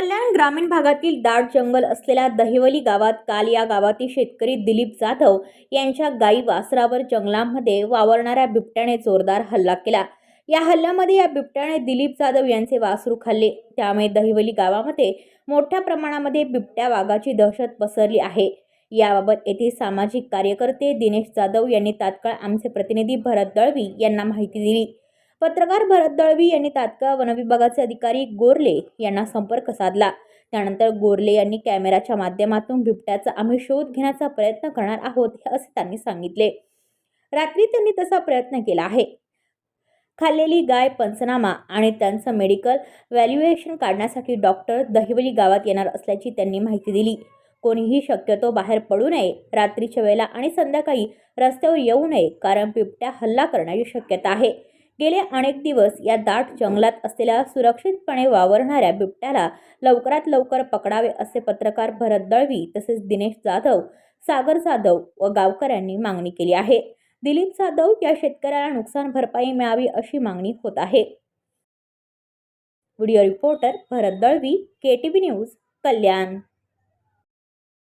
कल्याण ग्रामीण भागातील दाट जंगल असलेल्या दहिवली गावात काल या गावातील शेतकरी दिलीप जाधव यांच्या गाई वासरावर जंगलामध्ये वावरणाऱ्या बिबट्याने जोरदार हल्ला केला. या हल्ल्यामध्ये या बिबट्याने दिलीप जाधव यांचे वासरू खाल्ले. त्यामुळे दहिवली गावामध्ये मोठ्या प्रमाणामध्ये बिबट्या वाघाची दहशत पसरली आहे. याबाबत येथील सामाजिक कार्यकर्ते दिनेश जाधव यांनी तात्काळ आमचे प्रतिनिधी भरत दळवी यांना माहिती दिली. पत्रकार भरत दळवी यांनी तात्काळ वनविभागाचे अधिकारी गोरले यांना संपर्क साधला. त्यानंतर गोरले यांनी कॅमेराच्या माध्यमातून बिबट्याचा आम्ही शोध घेण्याचा प्रयत्न करणार आहोत असे त्यांनी सांगितले. रात्री त्यांनी तसा प्रयत्न केला आहे. खाल्लेली गाय पंचनामा आणि त्यांचं मेडिकल व्हॅल्युएशन काढण्यासाठी डॉक्टर दहिवली गावात येणार असल्याची त्यांनी माहिती दिली. कोणीही शक्यतो बाहेर पडू नये रात्रीच्या वेळेला आणि संध्याकाळी रस्त्यावर येऊ नये कारण बिबट्या हल्ला करण्याची शक्यता आहे. गेले अनेक दिवस या दाट जंगलात असलेल्या सुरक्षितपणे वावरणाऱ्या बिबट्याला लवकरात लवकर पकडावे असे पत्रकार भरत दळवी तसेच दिनेश जाधव सागर जाधव व गावकऱ्यांनी मागणी केली आहे. दिलीप जाधव या शेतकऱ्याला नुकसान भरपाई मिळावी अशी मागणी होत आहे. Video reporter Bharat Dalvi K T V news Kalyan.